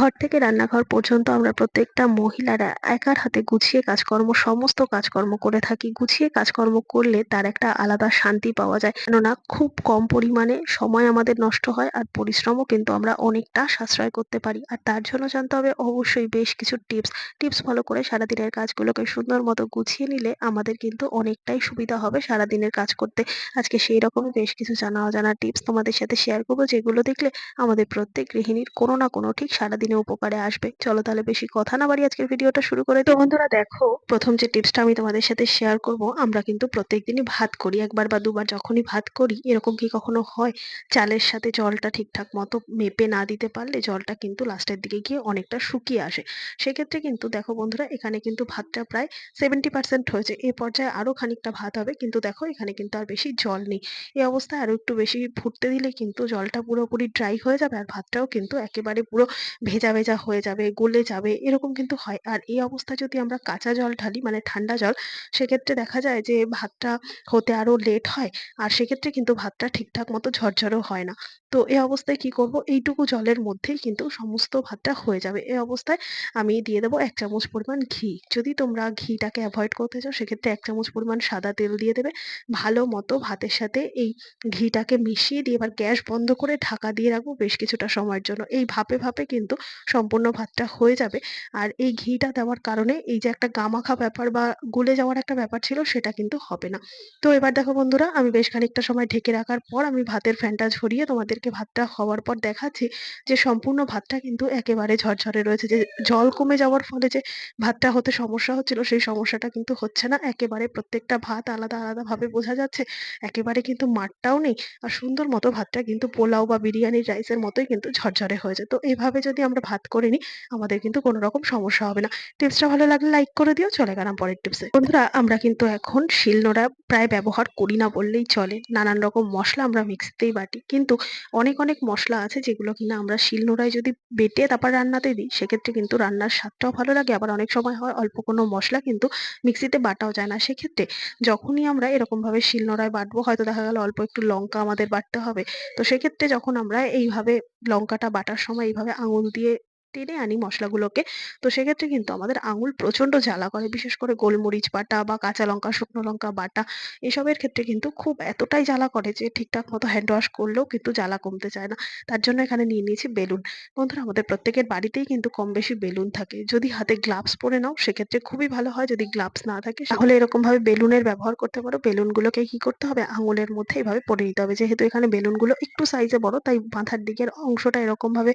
ঘর থেকে রান্নাঘর পর্যন্ত আমরা প্রত্যেকটা মহিলারা একার হাতে গুছিয়ে কাজকর্ম, সমস্ত কাজকর্ম করে থাকি। গুছিয়ে কাজকর্ম করলে তার একটা আলাদা শান্তি পাওয়া যায়। কেননা খুব কম পরিমাণে সময় আমাদের নষ্ট হয় আর পরিশ্রমও কিন্তু আমরা অনেকটা সাশ্রয় করতে পারি। আর তার জন্য জানতে হবে অবশ্যই বেশ কিছু টিপস। টিপস ফলো করে সারাদিনের কাজগুলোকে সুন্দর মতো গুছিয়ে নিলে আমাদের কিন্তু অনেকটাই সুবিধা হবে সারাদিনের কাজ করতে। আজকে সেই রকম বেশ কিছু জানা অজানা টিপস তোমাদের সাথে শেয়ার করব, যেগুলো দেখলে আমাদের প্রত্যেক গৃহিণীর কোনো না কোনো ঠিক সারাদিনে উপকারে আসবে। চলো তাহলে বেশি কথা না বাড়ি আজকের ভিডিওটা শুরু করে তো বন্ধুরা দেখো প্রথম যে টিপসটা আমি তোমাদের সাথে শেয়ার করব আমরা কিন্তু প্রত্যেকদিনই ভাত করি। একবার বা দুবার যখনই ভাত করি এরকম কি কখনো হয়? চালের সাথে জলটা ঠিকঠাক মতো মেপে না দিতে পারলে জলটা কিন্তু লাস্টের দিকে গিয়ে অনেকটা শুকিয়ে আসে। সেক্ষেত্রে কিন্তু দেখো বন্ধুরা এখানে কিন্তু ভাতটা প্রায় সেভেন্টি পার্সেন্ট হয়েছে। এ পর্যায়ে আরও খানিকটা ভাত হবে কিন্তু দেখো এখানে কিন্তু আর বেশি জল নেই। এই অবস্থায় আরও একটু বেশি ফুটতে দিলে কিন্তু জলটা পুরোপুরি ড্রাই হয়ে যাবে আর ভাতটাও কিন্তু একেবারে পুরো ভেজা ভেজা হয়ে যাবে, গলে যাবে, এরকম কিন্তু হয়। আর এই অবস্থায় যদি আমরা কাঁচা জল ঢালি মানে ঠান্ডা জল, সেক্ষেত্রে দেখা যায় যে ভাতটা হতে আরও লেট হয়, আর সেক্ষেত্রে কিন্তু ভাতটা ঠিকঠাক মতো ঝরঝরেও হয় না। তো এই অবস্থায় কি করব? এইটুকু জলের মধ্যেই কিন্তু সমস্ত ভাতটা হয়ে যাবে। এই অবস্থায় আমি দিয়ে দেবো এক চামচ পরিমাণ ঘি। যদি তোমরা ঘিটাকে অ্যাভয়েড করতে চাও, সেক্ষেত্রে এক চামচ পরিমাণ সাদা তেল দিয়ে দেবে। ভালো মতো ভাতের সাথে এই ঘিটাকে মিশিয়ে দিয়ে এবার গ্যাস বন্ধ করে ঢাকা দিয়ে রাখব বেশ কিছুটা সময়ের জন্য। এই ভাপে ভাপে কিন্তু সম্পূর্ণ ভাতটা হয়ে যাবে। আর এই ঘিটা দেওয়ার কারণে এই যে একটা গামাখা ব্যাপার বা গলে যাওয়ার একটা ব্যাপার ছিল, সেটা কিন্তু হবে না। তো এবার দেখো বন্ধুরা, আমি বেশ খানিকটা সময় ঢেকে রাখার পর আমি ভাতের ফ্যানটা ঝরিয়ে তোমাদেরকে ভাতটা হওয়ার পর দেখাচ্ছি যে সম্পূর্ণ ভাতটা কিন্তু একেবারে ঝরঝরে রয়েছে। যে জল কমে যাওয়ার ফলে যে ভাতটা হতে সমস্যা হচ্ছিল, সেই সমস্যাটা কিন্তু হচ্ছে না। একেবারে প্রত্যেকটা ভাত আলাদা আলাদা ভাবে বোঝা যাচ্ছে। একেবারে কিন্তু মাঠটাও নেই। আর সুন্দর মতো ভাতটা কিন্তু পোলাও বা বিরিয়ানির রাইসের মতোই কিন্তু ঝরঝরে হয়েছে তো এইভাবে যদি আমরা ভাত করে নিই, আমাদের কিন্তু কোনো রকম সমস্যা হবে না। টিপসটা ভালো লাগলে লাইক করে দিও, চলে গেলাম পরের টিপসে বন্ধুরা, আমরা কিন্তু এখন শিলনোড়া প্রায় ব্যবহার করি না বললেই চলে। নানান রকম মশলা আমরা মিক্সিতেই বাটি। কিন্তু অনেক অনেক মশলা আছে যেগুলো কিনা আমরা শিলনোড়ায় যদি বেটে তারপর রান্নাতে দিই, সেক্ষেত্রে কিন্তু রান্নার স্বাদটাও ভালো লাগে। আবার অনেক সময় হয় অল্প কোনো মশলা কিন্তু মিক্সিতে বাটাও যায় না। সেক্ষেত্রে যখনই আমরা এরকমভাবে শিলনোড়ায় বাটবো, হয়তো দেখা গেল অল্প একটু লঙ্কা আমাদের বাটতে হবে। তো সেক্ষেত্রে যখন আমরা এইভাবে লঙ্কাটা বাটার সময় এইভাবে আঙুল দিয়ে টেনে আনি মশলাগুলোকে। তো সেক্ষেত্রে কিন্তু আমাদের আঙুল প্রচণ্ড জ্বালা করে। বিশেষ করে গোলমরিচ বাটা বা কাঁচা লঙ্কা, শুকনো লঙ্কা বাটা, এসবের ক্ষেত্রে কিন্তু খুব এতটাই জ্বালা করে যে ঠিকঠাক মতো হ্যান্ড ওয়াশ করলেও কিন্তু জ্বালা কমতে চায় না। তার জন্য এখানে নিয়ে নিয়েছি বেলুন। বন্ধুরা, আমাদের প্রত্যেকের বাড়িতেই কিন্তু কম বেশি বেলুন থাকে। যদি হাতে গ্লাভস পরে নাও, সেক্ষেত্রে খুবই ভালো হয়। যদি গ্লাভস না থাকে, তাহলে এরকম ভাবে বেলুনের ব্যবহার করতে পারো। বেলুনগুলোকে কি করতে হবে? আঙুলের মধ্যে এভাবে পরে নিতে হবে। যেহেতু এখানে বেলুনগুলো একটু সাইজে বড়, তাই মাথার দিকের অংশটা এরকম ভাবে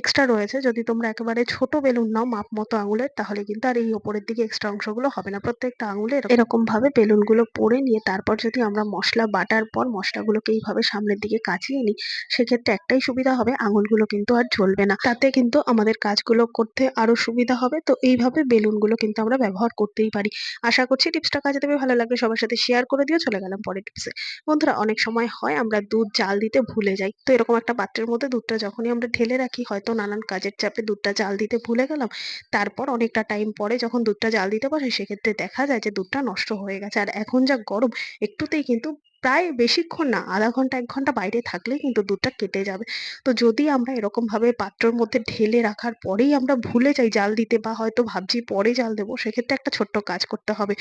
এক্সট্রা রয়েছে। যদি তোমরা একেবারে ছোট বেলুন নাও মাপ মতো আঙুলের, তাহলে কিন্তু আর এই ওপরের দিকে এক্সট্রা অংশগুলো হবে না। প্রত্যেকটা আঙুলে এরকম ভাবে বেলুনগুলো পরে নিয়ে তারপর যদি আমরা মশলা বাটার পর মশলাগুলোকে এইভাবে সামনের দিকে কাচিয়ে নিই, সেক্ষেত্রে একটাই সুবিধা হবে, আঙুলগুলো কিন্তু আর জ্বলবে না। তাতে কিন্তু আমাদের কাজগুলো করতে আরও সুবিধা হবে। তো এইভাবে বেলুনগুলো কিন্তু আমরা ব্যবহার করতেই পারি। আশা করছি টিপসটা কাজে দেবে, ভালো লাগবে সবার সাথে শেয়ার করে দিও। চলে গেলাম পরের টিপসে। বন্ধুরা, অনেক সময় হয় আমরা দুধ জাল দিতে ভুলে যাই। তো এরকম একটা পাত্রের মধ্যে দুধটা যখনই আমরা ঢেলে রাখি, হয়তো নানান কাজের চাপে দুধটা জাল দিতে ভুলে গেলাম। তারপর অনেকটা টাইম পরে যখন দুধটা জাল দিতে বসে, সেক্ষেত্রে দেখা যায় যে দুধটা নষ্ট হয়ে গেছে। আর এখন যা গরম, একটুতেই কিন্তু প্রায় বেশিক্ষণ না, আধা ঘণ্টা, এক ঘণ্টা বাইরে থাকলেই কিন্তু দুধটা কেটে যাবে। তো যদি আমরা এরকম ভাবে পাত্রর মধ্যে ঢেলে রাখার পরেই আমরা ভুলে যাই জাল দিতে বা হয়তো ভাবছি পরে জাল দেবো, সেক্ষেত্রে একটা ছোট্ট কাজ করতে হবে।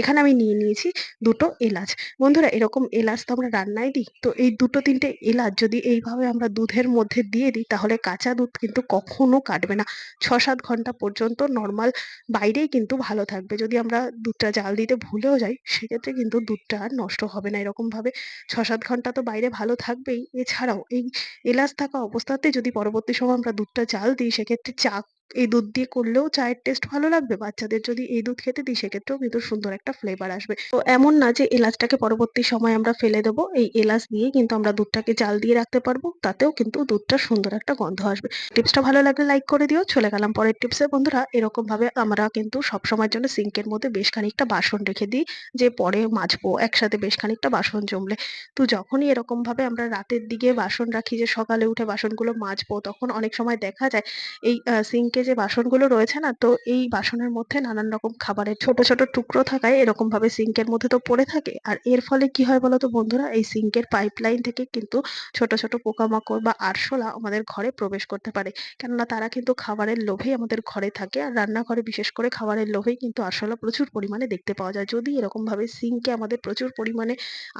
এখানে আমি নিয়ে নিয়েছি দুটো এলাচ। বন্ধুরা, এরকম এলাচ তো আমরা রান্নায় দিই। তো এই দুটো, তিনটে এলাচ যদি এইভাবে আমরা দুধের মধ্যে দিয়ে দিই, তাহলে কাঁচা দুধ কিন্তু কখনো কাটবে না। ছ সাত ঘণ্টা পর্যন্ত নর্মাল বাইরেই কিন্তু ভালো থাকবে। যদি আমরা দুধটা জাল দিতে ভুলেও যাই, সেক্ষেত্রে কিন্তু দুধটা আর নষ্ট হবে না, এরকম ভাবে ছ সাত ঘণ্টা তো বাইরে ভালো থাকবেই। এছাড়াও এই এলাচ থাকা অবস্থাতে যদি পরবর্তী সময় আমরা দুধটা জাল দিই, সেক্ষেত্রে চা এই দুধ দিয়ে করলেও চায়ের টেস্ট ভালো লাগবে? বাচ্চাদের যদি এই দুধ খেতে দিই, সেক্ষেত্রেও কিন্তু সুন্দর একটা ফ্লেভার আসবে। তো এমন না যে এলাচটাকে পরবর্তী সময় আমরা ফেলে দেবো। এই এলাচ দিয়ে কিন্তু আমরা দুধটাকে জাল দিয়ে রাখতে পারব। তাতেও কিন্তু দুধটা সুন্দর একটা গন্ধ আসবে। টিপসটা ভালো লাগলে লাইক করে দিও। চলে গেলাম পরের টিপসে বন্ধুরা এরকম ভাবে আমরা কিন্তু সব সময়ের জন্য সিঙ্কের মধ্যে বেশ খানিকটা বাসন রেখে দিই। যে পরে মাজবো, একসাথে বেশ খানিকটা বাসন জমলে। তো যখনই এরকম ভাবে আমরা রাতের দিকে বাসন রাখি যে সকালে উঠে বাসনগুলো মাজবো, তখন অনেক সময় দেখা যায় এই সিঙ্কে সিঙ্কে যে বাসনগুলো রয়েছে না, তো এই বাসনের মধ্যে নানান রকম খাবারের ছোট ছোট টুকরো থাকায় এরকম ভাবে সিঙ্কের মধ্যে তো পড়ে থাকে। আর এর ফলে কি হয় বলতো বন্ধুরা, এই সিঙ্কের পাইপলাইন থেকে কিন্তু ছোট ছোট পোকামাকড় বা আরশোলা আমাদের ঘরে প্রবেশ করতে পারে। কেননা তারা কিন্তু খাবারের লোভেই আমাদের ঘরে থাকে। আর রান্নাঘরে বিশেষ করে খাবারের লোভেই কিন্তু আরশোলা প্রচুর পরিমাণে দেখতে পাওয়া যায়। যদি এরকম ভাবে সিঙ্কে আমাদের প্রচুর পরিমাণে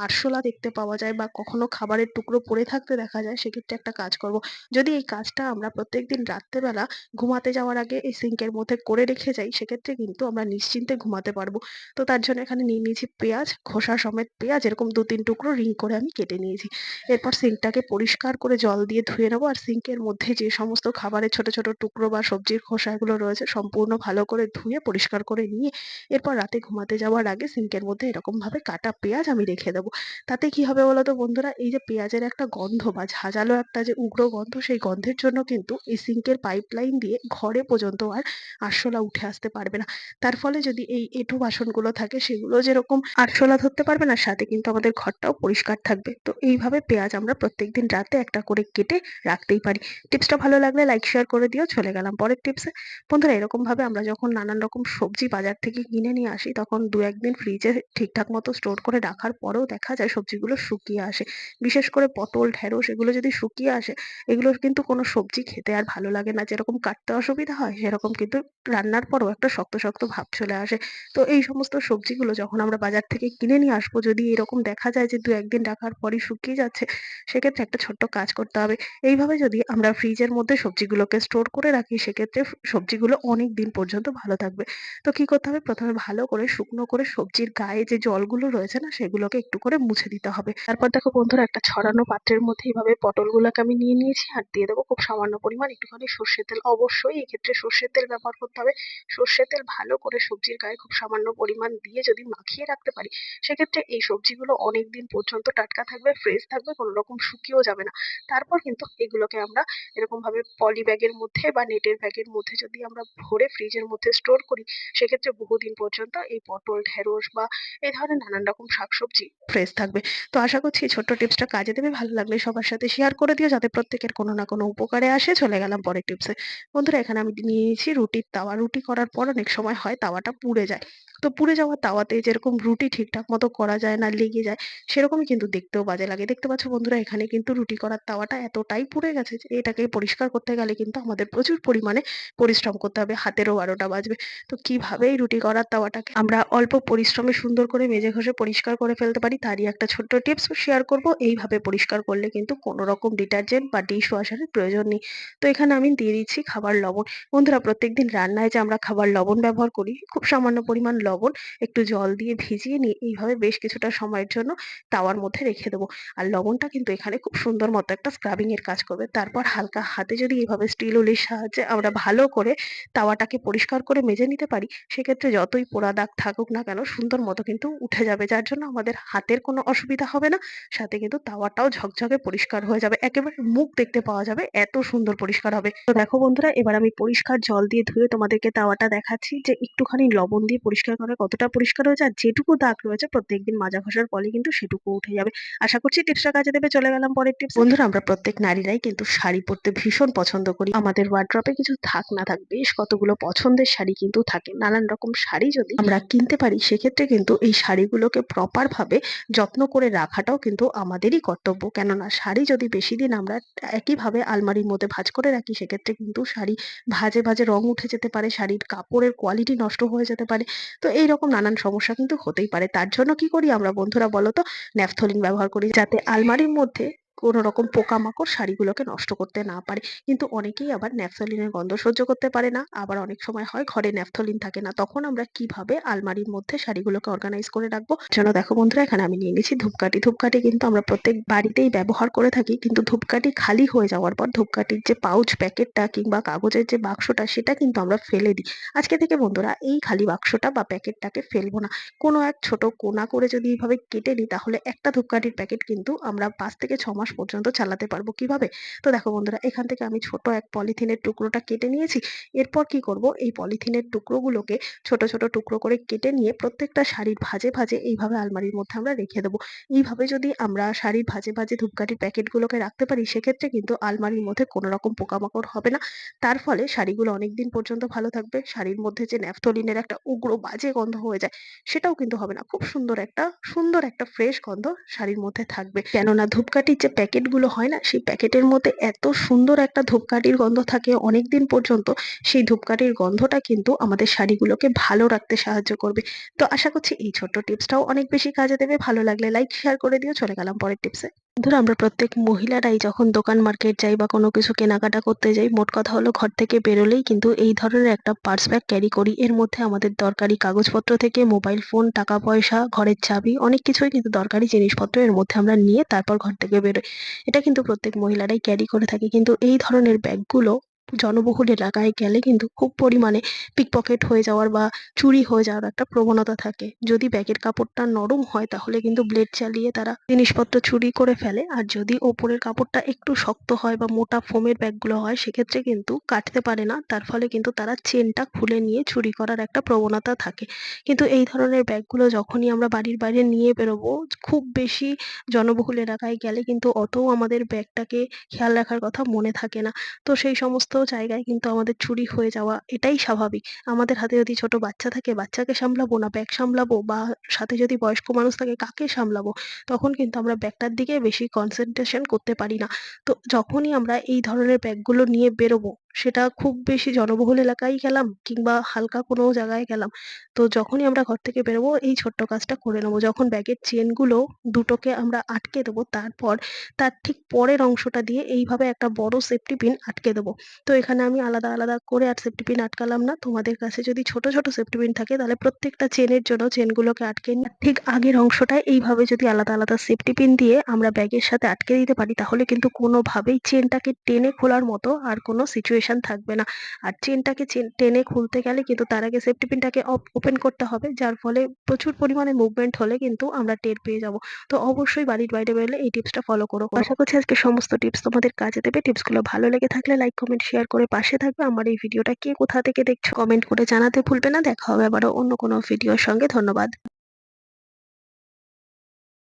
আরশোলা দেখতে পাওয়া যায় বা কখনো খাবারের টুকরো পড়ে থাকতে দেখা যায়, সেক্ষেত্রে একটা কাজ করব। যদি এই কাজটা আমরা প্রত্যেকদিন রাত্রেবেলা ঘুমাতে যাওয়ার আগে এই সিঙ্কের মধ্যে করে রেখে যাই, সেক্ষেত্রে কিন্তু আমরা নিশ্চিন্তে ঘুমাতে পারব। তো তার জন্য এখানে নিয়ে নিয়েছি পেঁয়াজ, খোসা সমেত পেঁয়াজ, এরকম দু তিন টুকরো রিং করে আমি কেটে নিয়েছি। এরপর সিঙ্কটাকে পরিষ্কার করে জল দিয়ে ধুয়ে নেব। আর সিঙ্কের মধ্যে যে সমস্ত খাবারের ছোট ছোট টুকরো বা সবজির খোসা এগুলো রয়েছে, সম্পূর্ণ ভালো করে ধুয়ে পরিষ্কার করে নিয়ে এরপর রাতে ঘুমাতে যাওয়ার আগে সিঙ্কের মধ্যে এরকম ভাবে কাটা পেঁয়াজ আমি রেখে দেবো। তাতে কি হবে বলতো বন্ধুরা? এই যে পেঁয়াজের একটা গন্ধ বা ঝাঁঝালো একটা যে উগ্র গন্ধ, সেই গন্ধের জন্য কিন্তু এই সিঙ্কের পাইপলাইন দিয়ে ঘরে পর্যন্ত আর আরশোলা উঠে আসতে পারবে না। তার ফলে যদি এই এঁঠো বাসনগুলো থাকে, সেগুলো যেরকম আরশোলা ধরতে পারবে না, সাথে কিন্তু আমাদের ঘরটাও পরিষ্কার থাকবে। তো এইভাবে পেঁয়াজ আমরা প্রত্যেকদিন রাতে একটা করে কেটে রাখতেই পারি। টিপসটা ভালো লাগলে লাইক, শেয়ার করে দিও, চলে গেলাম পরের টিপসে। বন্ধুরা এরকম ভাবে আমরা যখন নানান রকম সবজি বাজার থেকে কিনে নিয়ে আসি, তখন দু একদিন ফ্রিজে ঠিকঠাক মতো স্টোর করে রাখার পরেও দেখা যায় সবজিগুলো শুকিয়ে আসে। বিশেষ করে পটল, ঢেঁড়স, এগুলো যদি শুকিয়ে আসে, এগুলোর কিন্তু কোনো সবজি খেতে আর ভালো লাগে না। যেরকম কাটতে অসুবিধা হয় সেরকম কিন্তু রান্নার পরও একটা শক্ত শক্ত ভাব চলে আসে। তো এই সমস্ত সবজিগুলো যখন আমরা বাজার থেকে কিনে নিয়ে আসব, যদি এরকম দেখা যায় যে দু একদিন রাখার পরই শুকিয়ে যাচ্ছে, সেক্ষেত্রে একটা ছোট্ট কাজ করতে হবে। এইভাবে যদি আমরা ফ্রিজের মধ্যে সবজিগুলোকে স্টোর করে রাখি, সেক্ষেত্রে সবজিগুলো অনেক দিন পর্যন্ত ভালো থাকবে। তো কি করতে হবে? প্রথমে ভালো করে শুকনো করে সবজির গায়ে যে জলগুলো রয়েছে না, সেগুলোকে একটু করে মুছে দিতে হবে। তারপর দেখো বন্ধুরা, একটা ছড়ানো পাত্রের মধ্যে এইভাবে পটলগুলোকে আমি নিয়ে নিয়েছি, আর দিয়ে দেবো খুব সামান্য পরিমাণ একটুখানি সর্ষের তেল। অবশ্যই এক্ষেত্রে সর্ষের তেল ব্যবহার করতে হবে। সর্ষের তেল ভালো করে সবজির গায়ে খুব সামান্য পরিমাণ দিয়ে যদি মাখিয়ে রাখতে পারি, সেক্ষেত্রে এই সবজিগুলো অনেক দিন পর্যন্ত টাটকা থাকবে ফ্রেশ থাকবে কোনো রকম শুকিয়েও যাবে না। তারপর কিন্তু এগুলোকে আমরা এরকম ভাবে পলি ব্যাগের মধ্যে বা নেটের ব্যাগের মধ্যে যদি আমরা ভরে ফ্রিজের মধ্যে স্টোর করি, সেক্ষেত্রে বহুদিন পর্যন্ত এই পটল, ঢেঁড়স বা এই ধরনের নানান রকম শাকসবজি ফ্রেশ থাকবে। তো আশা করছি ছোট্ট টিপসটা কাজে দেবে, ভালো লাগলে সবার সাথে শেয়ার করে দিও, যাতে প্রত্যেকের কোনো না কোনো উপকারে আসে। চলে গেলাম পরের টিপসে বন্ধুরা এখানে আমি নিয়ে নিয়েছি রুটির তাওয়া। রুটি করার পর অনেক সময় হয় তাওয়াটা পুড়ে যায়। তো পুড়ে যাওয়া তাওয়াতে যেরকম রুটি ঠিকঠাক মতো করা যায় না, লেগে যায়, সেরকমই কিন্তু দেখতেও বাজে লাগে। দেখতে পাচ্ছ বন্ধুরা, এখানে কিন্তু রুটি করার তাওয়াটা এতটাই পুড়ে গেছে যে এটাকে পরিষ্কার করতে গেলে কিন্তু আমাদের প্রচুর পরিমাণে পরিশ্রম করতে হবে, হাতেরও বারোটা বাজবে। তো কীভাবে এই রুটি করার তাওয়াটাকে আমরা অল্প পরিশ্রমে সুন্দর করে মেজে ঘষে পরিষ্কার করে ফেলতে পারি, তারই একটা ছোট্ট টিপস শেয়ার করব। এইভাবে পরিষ্কার করলে কিন্তু কোনো রকম ডিটারজেন্ট বা ডিশ ওয়াশারের প্রয়োজন নেই। তো এখানে আমি দিয়ে দিচ্ছি খাবার লবণ। বন্ধুরা, প্রত্যেকদিন রান্নায় যে আমরা খাবার লবণ ব্যবহার করি, খুব সামান্য পরিমাণ লবণ একটু জল দিয়ে ভিজিয়ে নিয়ে এইভাবে বেশ কিছুটা সময়ের জন্য তাওয়ার মধ্যে রেখে দেবো। আর লবণটা কিন্তু এখানে খুব সুন্দর মতো একটা স্ক্রাবিং এর কাজ করবে। তারপর হালকা হাতে যদি এইভাবে স্টিল উলির সাহায্যে আমরা ভালো করে তাওয়াটাকে পরিষ্কার করে মেজে নিতে পারি, সেক্ষেত্রে যতই পোড়া দাগ থাকুক না কেন সুন্দর মতো কিন্তু উঠে যাবে। যার জন্য আমাদের হাতের কোনো অসুবিধা হবে না। সাথে কিন্তু তাওয়াটাও ঝকঝকে পরিষ্কার হয়ে যাবে। একেবারে মুখ দেখতে পাওয়া যাবে। এত সুন্দর পরিষ্কার হবে। তো দেখো বন্ধুরা, এবার আমি পরিষ্কার জল দিয়ে ধুয়ে তোমাদেরকে তাওয়াটা দেখাচ্ছি যে একটুখানি লবণ দিয়ে পরিষ্কার করে কতটা পরিষ্কার হয়েছে আর যেটুকু দাগ রয়েছে প্রত্যেকদিন মাজা ঘষার ফলে কিন্তু সেটুকু উঠে যাবে। আশা করছি টিপসটা কাজে দেবে, চলে গেলাম পরের টিপস বন্ধুরা, আমরা প্রত্যেক নারীরাই কিন্তু শাড়ি পরতে ভীষণ পছন্দ করি। আমাদের ওয়ার্ড্রপে কিছু থাক না থাক, বেশ কতগুলো পছন্দের শাড়ি কিন্তু থাকে। নানান রকম শাড়ি যদি আমরা কিনতে পারি, সেক্ষেত্রে কিন্তু এই শাড়িগুলোকে প্রপার ভাবে যত্ন করে রাখাটাও কিন্তু আমাদেরই কর্তব্য। কেননা, শাড়ি যদি বেশি দিন আমরা একইভাবে আলমারির মধ্যে ভাজ করে রাখি, সেক্ষেত্রে কিন্তু শাড়ি ভাজে ভাজে রং উঠে যেতে পারে, শাড়ির কাপড়ের কোয়ালিটি নষ্ট হয়ে যেতে পারে। তো এইরকম নানান সমস্যা কিন্তু হতেই পারে। তার জন্য কি করি আমরা বন্ধুরা বলো তো ন্যাপথলিন ব্যবহার করি যাতে আলমারির মধ্যে কোনো রকম পোকামাকড় শাড়িগুলোকে নষ্ট করতে না পারে। কিন্তু অনেকেই আবার ন্যাপথলিনের গন্ধ সহ্য করতে পারে না। আবার অনেক সময় হয় ঘরে ন্যাপথলিন থাকে না। তখন আমরা কীভাবে আলমারির মধ্যে শাড়িগুলোকে অর্গানাইজ করে রাখব? যেন দেখো বন্ধুরা, এখানে আমি নিয়ে নিয়েছি ধূপকাঠি। ধূপকাঠি কিন্তু আমরা প্রত্যেক বাড়িতেই ব্যবহার করে থাকি। কিন্তু ধূপকাঠি খালি হয়ে যাওয়ার পর ধূপকাঠির যে পাউচ প্যাকেটটা কিংবা কাগজের যে বাক্সটা, সেটা কিন্তু আমরা ফেলে দিই। আজকে থেকে বন্ধুরা, এই খালি বাক্সটা বা প্যাকেটটাকে ফেলব না। কোনো এক ছোট কোনা করে যদি এইভাবে কেটে নিই তাহলে একটা ধূপকাঠির প্যাকেট কিন্তু আমরা পাঁচ থেকে ছ মাস পর্যন্ত চালাতে পারব কীভাবে? তো দেখো বন্ধুরা, এখান থেকে আমি ছোট এক পলিথিনের টুকরোটা কেটে নিয়েছি। এরপর কি করব? এই পলিথিনের টুকরোগুলোকে ছোট ছোট টুকরো করে কেটে নিয়ে প্রত্যেকটা শাড়ির ভাঁজে ভাঁজে এইভাবে আলমারির মধ্যে আমরা রেখে দেবো। এইভাবে যদি আমরা শাড়ির ভাঁজে ভাঁজে ধূপকাঠির প্যাকেটগুলোকে রাখতে পারি, সেক্ষেত্রে কিন্তু আলমারির মধ্যে কোনো রকম পোকামাকড় হবে না। তার ফলে শাড়িগুলো অনেকদিন পর্যন্ত ভালো থাকবে। শাড়ির মধ্যে যে ন্যাফথলিনের একটা উগ্র বাজে গন্ধ হয়ে যায়, সেটাও কিন্তু হবে না। খুব সুন্দর একটা সুন্দর একটা ফ্রেশ গন্ধ শাড়ির মধ্যে থাকবে। কেননা ধূপকাঠির যে প্যাকেটগুলো হয় না, সেই প্যাকেটের মধ্যে এত সুন্দর একটা ধূপকাঠির গন্ধ থাকে অনেক দিন পর্যন্ত সেই ধূপকাঠির গন্ধটা কিন্তু আমাদের শাড়িগুলোকে ভালো রাখতে সাহায্য করবে। তো আশা করছি এই ছোট্ট টিপসটাও অনেক বেশি কাজে দেবে। ভালো লাগলে লাইক শেয়ার করে দিও। চলে গেলাম পরের টিপসে। ধরো আমরা প্রত্যেক মহিলারাই যখন দোকান মার্কেট যাই বা কোনো কিছু কেনাকাটা করতে যাই, মোট কথা হলো ঘর থেকে বেরোলেই কিন্তু এই ধরনের একটা পার্স ব্যাগ ক্যারি করি। এর মধ্যে আমাদের দরকারি কাগজপত্র থেকে মোবাইল ফোন টাকা পয়সা ঘরের চাবি, অনেক কিছুই কিন্তু দরকারি জিনিসপত্র এর মধ্যে আমরা নিয়ে তারপর ঘর থেকে বেরোই। এটা কিন্তু প্রত্যেক মহিলারাই ক্যারি করে থাকি। কিন্তু এই ধরনের ব্যাগগুলো জনবহুল এলাকায় গেলে কিন্তু খুব পরিমাণে পিকপকেট হয়ে যাওয়ার বা চুরি হয়ে যাওয়ার একটা প্রবণতা থাকে। যদি ব্যাগের কাপড়টা নরম হয়, তাহলে কিন্তু ব্লেড চালিয়ে তারা জিনিসপত্র চুরি করে ফেলে। আর যদি ওপরের কাপড়টা একটু শক্ত হয় বা মোটা ফোমের ব্যাগগুলো হয়, সেক্ষেত্রে কিন্তু কাটতে পারে না। তার ফলে কিন্তু তারা চেনটা খুলে নিয়ে চুরি করার একটা প্রবণতা থাকে। কিন্তু এই ধরনের ব্যাগগুলো যখনই আমরা বাড়ির বাইরে নিয়ে বেরোবো, খুব বেশি জনবহুল এলাকায় গেলে কিন্তু অতও আমাদের ব্যাগটাকে খেয়াল রাখার কথা মনে থাকে না। তো সেই সমস্ত জায়গায় কিন্তু আমাদের চুরি হয়ে যাওয়া এটাই স্বাভাবিক। আমাদের হাতে যদি ছোট বাচ্চা থাকে, বাচ্চাকে সামলাবো না, ব্যাগ সামলাবো বা সাথে যদি বয়স্ক মানুষ থাকে, কাকে সামলাবো? তখন কিন্তু আমরা ব্যাগটার দিকে বেশি কনসেন্ট্রেশন করতে পারি না। তো যখনই আমরা এই ধরনের ব্যাগগুলো নিয়ে বেরোবো সেটা খুব বেশি জনবহুল এলাকায় গেলাম কিংবা হালকা কোনো জায়গায় গেলাম। তো যখনই আমরা ঘর থেকে বেরোবো, এই ছোট্ট কাজটা করে নেব। যখন ব্যাগের চেনগুলো দুটোকে আমরা আটকে দেবো, তারপর তার ঠিক পরের অংশটা দিয়ে এইভাবে একটা বড় সেফটি পিন আটকে দেবো। তো এখানে আমি আলাদা আলাদা করে আর সেফটি পিন আটকালাম না। তোমাদের কাছে যদি ছোট ছোট সেফটি পিন থাকে, তাহলে প্রত্যেকটা চেনের জন্য চেনগুলোকে আটকে ঠিক আগের অংশটা এইভাবে যদি আলাদা আলাদা সেফটি পিন দিয়ে আমরা ব্যাগের সাথে আটকে দিতে পারি, তাহলে কিন্তু কোনোভাবেই চেনটাকে টেনে খোলার মতো আর কোনো সিচুয়েশন থাকবে না। আর চেনটাকে চেন টেনে খুলতে গেলে কিন্তু তার আগে সেফটি পিনটাকে ওপেন করতে হবে, যার ফলে প্রচুর পরিমাণে মুভমেন্ট হলে কিন্তু আমরা টের পেয়ে যাব। তো অবশ্যই বাড়ির বাইরে বেরোলে এই টিপসটা ফলো করো। আশা করছি আজকে সমস্ত টিপস তোমাদের কাজে দেবে। টিপসগুলো ভালো লেগে থাকলে লাইক কমেন্ট শেয়ার করে পাশে থাকবে। আমার এই ভিডিওটা কে কোথা থেকে দেখছ কমেন্ট করে জানাতে ভুলবে না। দেখা হবে আবারও অন্য কোনো ভিডিওর সঙ্গে। ধন্যবাদ।